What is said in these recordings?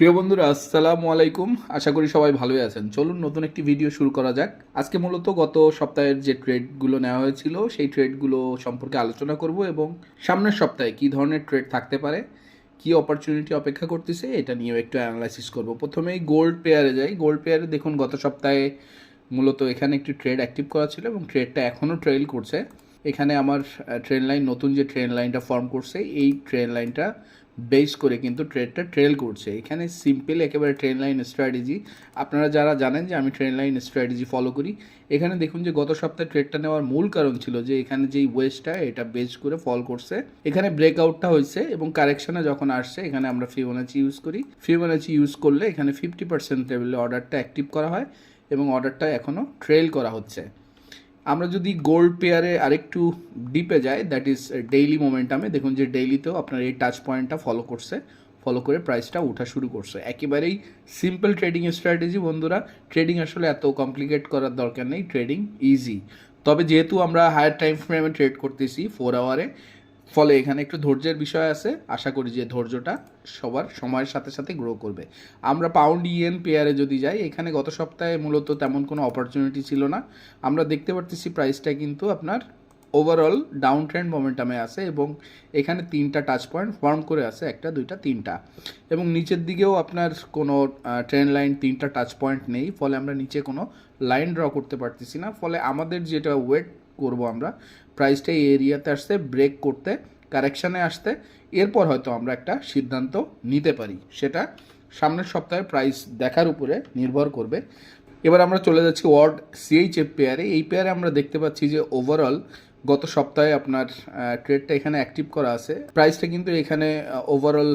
প্রিয় বন্ধুরা, আসসালামু আলাইকুম। আশা করি সবাই ভালোই আছেন। চলুন নতুন একটি ভিডিও শুরু করা যাক। আজকে মূলত গত সপ্তাহের যে ট্রেডগুলো নেওয়া হয়েছিল, সেই ট্রেডগুলো সম্পর্কে আলোচনা করব এবং সামনের সপ্তাহে কী ধরনের ট্রেড থাকতে পারে, কী অপরচুনিটি অপেক্ষা করতেছে, এটা নিয়েও একটু অ্যানালাইসিস করব। প্রথমেই গোল্ড পেয়ারে যাই। গোল্ড পেয়ারে দেখুন, গত সপ্তাহে মূলত এখানে একটি ট্রেড অ্যাক্টিভ করা ছিল এবং ট্রেডটা এখনও ট্রেল করছে। এখানে আমার ট্রেন লাইন নতুন যে ট্রেন লাইনটা ফর্ম করছে, এই ট্রেন লাইনটা বেস করে কিন্তু ট্রেডটা ট্রেল করছে। এখানে সিম্পল একেবারে ট্রেন লাইন স্ট্র্যাটেজি আপনারা যারা জানেন যে আমি ট্রেন লাইন স্ট্র্যাটেজি ফলো করি, এখানে দেখুন যে গত সপ্তাহে ট্রেডটা নেওয়ার মূল কারণ ছিল যে এখানে যেই ওয়েস্টটা এটা বেস করে ফল করছে। এখানে ব্রেকআউটটা হয়েছে এবং কারেকশনে যখন আসছে, এখানে আমরা ফিবোনাচি ইউজ করি। ফিবোনাচি ইউজ করলে এখানে ফিফটি পার্সেন্ট লেভেলে অর্ডারটা অ্যাক্টিভ করা হয় এবং অর্ডারটা এখনও ট্রেল করা হচ্ছে। আমরা যদি গোল্ড পেয়ারে আরেকটু ডিপে যাই দ্যাট ইজ ডেইলি মোমেন্টামে দেখুন যে ডেইলিতেও আপনার এই টাচ পয়েন্টটা ফলো করছে ফলো করে প্রাইসটা ওঠা শুরু করছে। একেবারেই সিম্পল ট্রেডিং স্ট্র্যাটেজি বন্ধুরা ট্রেডিং আসলে এত কমপ্লিকেট করার দরকার নেই ট্রেডিং ইজি তবে যেহেতু আমরা হায়ার টাইম ফ্রেমে ট্রেড করতেছি ফোর আওয়ারে ফলে এখানে একটু ধৈর্যের বিষয় আছে। আশা করি যে ধৈর্যটা সবার সময়ের সাথে সাথে গ্রো করবে। আমরা পাউন্ড ইএন পেয়ারে যদি যাই, এখানে গত সপ্তাহে মূলত তেমন কোনো অপরচুনিটি ছিল না। আমরা দেখতে পারতেছি প্রাইসটা কিন্তু আপনার ওভারঅল ডাউন ট্রেন্ড মোমেন্টামে আছে এবং এখানে তিনটা টাচ পয়েন্ট ফর্ম করে আছে, একটা, দুইটা, তিনটা। এবং নিচের দিকেও আপনার কোনো ট্রেন লাইন তিনটা টাচ পয়েন্ট নেই, ফলে আমরা নিচে কোনো লাইন ড্র করতে পারতেছি না। ফলে আমাদের যেটা ওয়েট করব আমরা প্রাইসটা এই এরিয়াতে আসতে ব্রেক করতে কারেকশানে আসতে, এরপর হয়তো আমরা একটা সিদ্ধান্ত নিতে পারি। সেটা সামনের সপ্তাহে প্রাইস দেখার উপরে নির্ভর করবে। এবার আমরা চলে যাচ্ছি ওয়ার্ড সিএইচএফ পেয়ারে এই পেয়ারে আমরা দেখতে পাচ্ছি যে ওভারঅল গত সপ্তাহে আপনার ট্রেডটা এখানে অ্যাক্টিভ করা আছে। প্রাইসটা কিন্তু এখানে ওভারঅল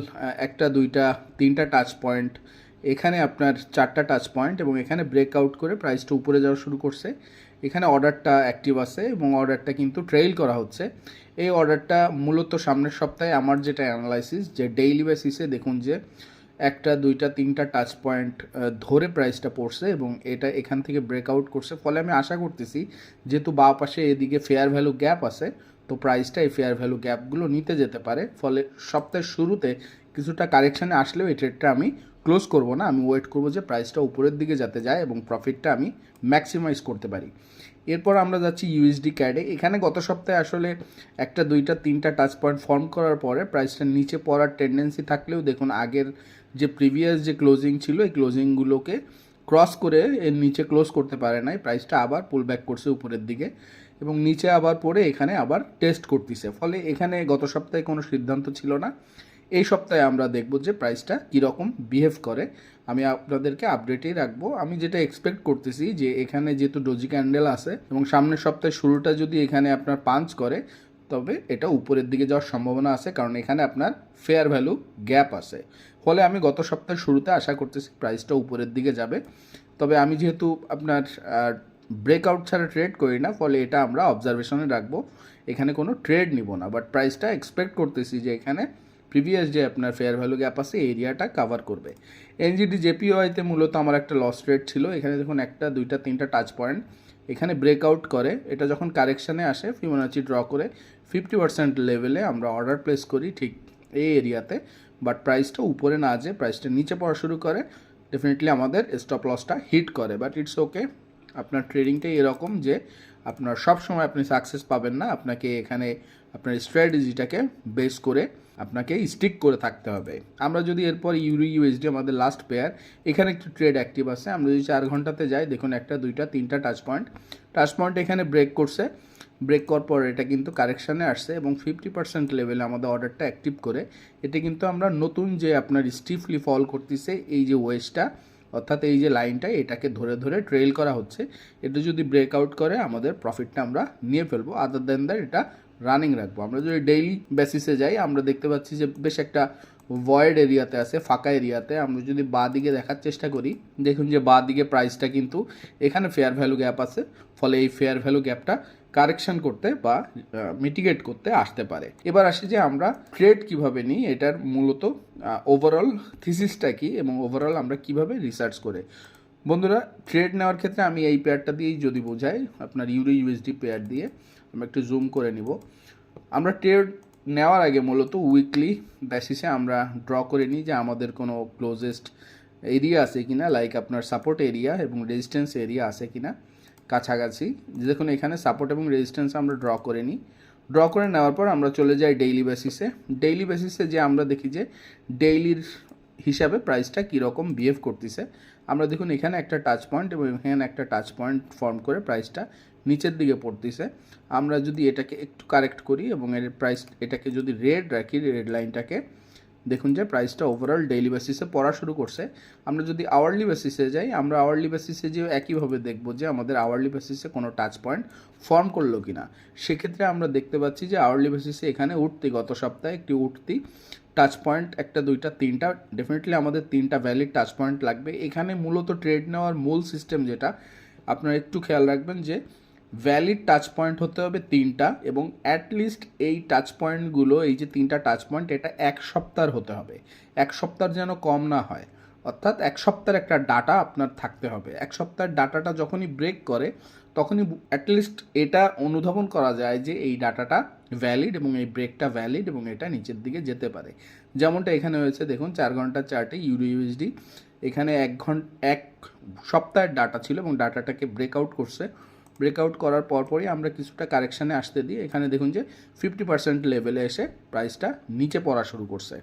একটা, দুইটা, তিনটা টাচ পয়েন্ট এখানে আপনার চারটা টাচ পয়েন্ট এবং এখানে ব্রেকআউট করে প্রাইসটা উপরে যাওয়া শুরু করছে। এখানে অর্ডারটা অ্যাক্টিভ আছে এবং অর্ডারটা কিন্তু ট্রেইল করা হচ্ছে। এই অর্ডারটা মূলত সামনের সপ্তাহে আমার যেটা অ্যানালাইসিস যে ডেইলি বেসিসে দেখুন যে একটা, দুইটা, তিনটা টাচ পয়েন্ট ধরে প্রাইসটা পড়ছে এবং এটা এখান থেকে ব্রেকআউট করছে। ফলে আমি আশা করতেছি, যেহেতু বা পাশে এদিকে ফেয়ার ভ্যালু গ্যাপ আছে, তো প্রাইসটা এই ফেয়ার ভ্যালু গ্যাপগুলো নিতে যেতে পারে। ফলে সপ্তাহের শুরুতে কিছুটা কারেকশানে আসলেও এই ট্রেডটা আমি ক্লোজ করব না। আমি ওয়েট করব যে প্রাইসটা উপরের দিকে যাতে যায় এবং প্রফিটটা আমি ম্যাক্সিমাইজ করতে পারি। এরপর আমরা যাচ্ছি ইউএসডি ক্যাডে এখানে গত সপ্তাহে আসলে একটা, দুইটা, তিনটা টাচ পয়েন্ট ফর্ম করার পরে প্রাইসটা নিচে পড়ার টেন্ডেন্সি থাকলেও দেখুন আগের যে প্রিভিয়াস যে ক্লোজিং ছিল, এই ক্লোজিংগুলোকে ক্রস করে এর নিচে ক্লোজ করতে পারে নাই। প্রাইসটা আবার পুল ব্যাক করছে উপরের দিকে এবং নিচে আবার পরে এখানে আবার টেস্ট করতেছে। ফলে এখানে গত সপ্তাহে কোনো সিদ্ধান্ত ছিল না। এই সপ্তাহে আমরা দেখব যে প্রাইসটা কীরকম বিহেভ করে। আমি আপনাদেরকে আপডেটেই রাখব। আমি যেটা এক্সপেক্ট করতেছি যে এখানে যেহেতু ডোজি ক্যান্ডেল আছে এবং সামনের সপ্তাহে শুরুটা যদি এখানে আপনার পাঞ্চ করে, তবে এটা উপরের দিকে যাওয়ার সম্ভাবনা আছে কারণ এখানে আপনার ফেয়ার ভ্যালু গ্যাপ আছে। ফলে আমি গত সপ্তাহের শুরুতে আশা করতেছি প্রাইসটা উপরের দিকে যাবে। তবে আমি যেহেতু আপনার ব্রেকআউট ছাড়া ট্রেড করি না, ফলে এটা আমরা অবজারভেশনে রাখব। এখানে কোনো ট্রেড নিব না বাট প্রাইসটা এক্সপেক্ট করতেছি যে এখানে প্রিভিয়াস যে আপনার ফেয়ার ভ্যালু গ্যাপ আছে এরিয়াটা কাভার করবে। এনজিডি জেপিওআইতে মূলত আমার একটা লস রেট ছিল। এখানে দেখুন একটা, দুইটা, তিনটা টাচ পয়েন্ট এখানে ব্রেকআউট করে, এটা যখন কারেকশানে আসে ফিবোনাচি ড্র করে ফিফটি পার্সেন্ট লেভেলে আমরা অর্ডার প্লেস করি ঠিক এই এরিয়াতে বাট প্রাইসটা উপরে না যে প্রাইসটা নিচে পড়া শুরু করে ডেফিনেটলি আমাদের স্টপ লসটা হিট করে। বাট ইটস ওকে আপনার ট্রেডিংটাই এরকম যে আপনার সব সময় আপনি সাকসেস পাবেন না। আপনাকে এখানে, আপনার স্ট্র্যাটেজিটাকে বেস করে আপনাকে স্টিক করে থাকতে হবে। আমরা যদি এরপর ইউরো, ইউএসডি আমাদের লাস্ট পেয়ার এখানে একটু ট্রেড অ্যাক্টিভ আছে, আমরা যদি চার ঘন্টাতে যাই, দেখুন একটা, দুইটা, তিনটা টাচ পয়েন্ট টাচ পয়েন্ট এখানে ব্রেক করছে। ব্রেক করার পর এটা কিন্তু কারেকশানে আসছে এবং ফিফটি পার্সেন্ট লেভেলে আমাদের অর্ডারটা অ্যাক্টিভ করে। এটা কিন্তু আমরা নতুন যে আপনার স্টিফলি ফল করতেছে, এই যে ওয়েস্টটা অর্থাৎ এই যে লাইনটা এটাকে ধরে ধরে ট্রেল করা হচ্ছে। এটা যদি ব্রেকআউট করে, আমাদের প্রফিটটা আমরা নিয়ে ফেলব। আদার দেন দ্যাট এটা রানিং রাখব। আমরা যদি ডেইলি বেসিসে যাই, আমরা দেখতে পাচ্ছি যে বেশ একটা ভয়েড এরিয়াতে আছে, ফাঁকা এরিয়াতে আমরা যদি বা দিকে দেখার চেষ্টা করি, দেখুন যে বা দিকে প্রাইসটা কিন্তু এখানে ফেয়ার ভ্যালু গ্যাপ আছে, ফলে এই ফেয়ার ভ্যালু গ্যাপটা কারেকশন করতে বা মিটিগেট করতে আসতে পারে। এবার আসি যে আমরা ট্রেড কীভাবে নিই, এটার মূলত ওভারঅল থিসিসটা কি এবং ওভারঅল আমরা কীভাবে রিসার্চ করে। বন্ধুরা ট্রেড নেওয়ার ক্ষেত্রে আমি এই পেয়ারটা দিয়েই যদি বোঝাই, আপনার ইউরো ইউএসডি পেয়ার দিয়ে আমরা একটু জুম করে নিব। আমরা ট্রেড নেওয়ার আগে মূলত উইকলি বেসিসে আমরা ড্র করে নিই যে আমাদের কোনো ক্লোজেস্ট এরিয়া আছে কিনা লাইক আপনার সাপোর্ট এরিয়া এবং রেজিস্ট্যান্স এরিয়া আছে কিনা কাছাকাছি। দেখুন এখানে সাপোর্ট এবং রেজিস্ট্যান্স আমরা ড্র করে নিই। ড্র করে নেওয়ার পর আমরা চলে যাই ডেইলি বেসিসে ডেইলি বেসিসে যে আমরা দেখি যে ডেইলির হিসাবে প্রাইসটা কীরকম বিহেভ করতেছে। আমরা দেখুন এখানে একটা টাচ পয়েন্ট এবং এখানে একটা টাচ পয়েন্ট ফর্ম করে প্রাইসটা নিচের দিকে পড়তেছে। আমরা যদি এটাকে একটু কারেক্ট করি এবং এর প্রাইস এটাকে যদি রেড রাখি রেড লাইনটাকে দেখুন যে প্রাইসটা ওভারঅল ডেইলি বেসিসে পড়া শুরু করছে। আমরা যদি আওয়ারলি বেসিসে যাই, আমরা আওয়ারলি বেসিসে যে একইভাবে দেখব যে আমাদের আওয়ারলি বেসিসে কোনো টাচ পয়েন্ট ফর্ম করল কি না সেক্ষেত্রে আমরা দেখতে পাচ্ছি যে আওয়ারলি বেসিসে এখানে উঠতি, গত সপ্তাহে একটি উঠতি। টাচ পয়েন্ট একটা, দুইটা, তিনটা ডেফিনেটলি আমাদের তিনটা ভ্যালিড টাচ পয়েন্ট লাগবে। এখানে মূলত ট্রেড নেওয়ার মূল সিস্টেম যেটা, আপনারা একটু খেয়াল রাখবেন যে ভ্যালিড টাচ পয়েন্ট হতে হবে তিনটা এবং অ্যাটলিস্ট এই টাচ পয়েন্টগুলো এই যে তিনটা টাচ পয়েন্ট এটা এক সপ্তাহ হতে হবে। এক সপ্তাহ যেন কম না হয়। অর্থাৎ এক সপ্তাহের একটা ডাটা আপনার থাকতে হবে। এক সপ্তাহের ডাটাটা যখনই ব্রেক করে, তখনই অ্যাটলিস্ট এটা অনুধাবন করা যায় যে এই ডাটাটা ভ্যালিড এবং এই ব্রেকটা ভ্যালিড এবং এটা নিচের দিকে যেতে পারে। যেমনটা এখানে হয়েছে, দেখুন, চার ঘণ্টার চার্টে ইউরো ইউএসডি এখানে এক ঘণ্টা এক সপ্তাহের ডাটা ছিল এবং ডাটাটাকে ব্রেকআউট করছে। ব্রেকআউট করার পরপরই আমরা কিছুটা কারেকশানে আসতে দিই এখানে দেখুন যে ফিফটি পার্সেন্ট লেভেলে এসে প্রাইসটা নিচে পড়া শুরু করছে।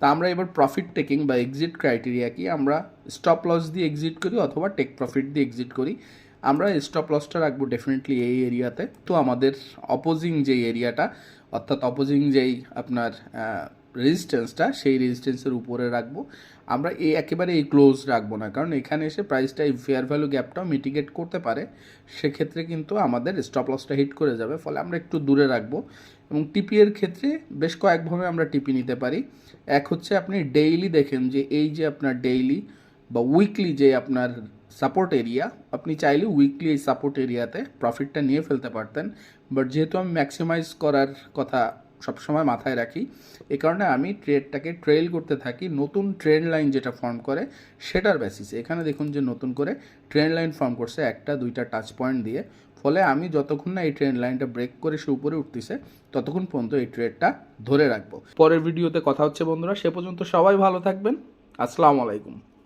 তা আমরা এবার প্রফিট টেকিং বা এক্সিট ক্রাইটেরিয়া কি আমরা স্টপ লস দিয়ে এক্সিট করি অথবা টেক প্রফিট দিয়ে এক্সিট করি, আমরা স্টপ লসটা রাখব ডেফিনেটলি এই এরিয়াতে তো। আমাদের অপোজিং যেই এরিয়াটা অর্থাৎ অপোজিং যেই আপনার রেজিস্ট্যান্সটা সেই রেজিস্ট্যান্সের উপরে রাখব। আমরা এই একেবারে এই ক্লোজ রাখব না, কারণ এখানে এসে প্রাইসটা এই ফেয়ার ভ্যালু গ্যাপটাও মিটিগেট করতে পারে। সেক্ষেত্রে কিন্তু আমাদের স্টপ লসটা হিট করে যাবে, ফলে আমরা একটু দূরে রাখব। এবং টিপি এর ক্ষেত্রে বেশ কয়েকভাবে আমরা টিপি নিতে পারি। এক হচ্ছে আপনি ডেইলি দেখেন যে এই যে আপনার ডেইলি বা উইকলি যে আপনার সাপোর্ট এরিয়া আপনি চাইলে উইকলি এই সাপোর্ট এরিয়াতে প্রফিটটা নিয়ে ফেলতে পারতেন। বাট যেহেতু আমি ম্যাক্সিমাইজ করার কথা সবসময় মাথায় রাখি। এ কারণে আমি ট্রেডটাকে ট্রেল করতে থাকি। নতুন ট্রেন্ড লাইন যেটা ফর্ম করে, সেটার বেসিসে এখানে দেখুন যে নতুন করে ট্রেন্ড লাইন ফর্ম করছে একটা, দুইটা টাচ পয়েন্ট দিয়ে। ফলে আমি যতক্ষণ না এই ট্রেন্ড লাইনটা ব্রেক করে সে উপরে উঠতেছে, ততক্ষণ পর্যন্ত এই ট্রেডটা ধরে রাখব। পরের ভিডিওতে কথা হচ্ছে বন্ধুরা, সে পর্যন্ত সবাই ভালো থাকবেন। আসসালামু আলাইকুম।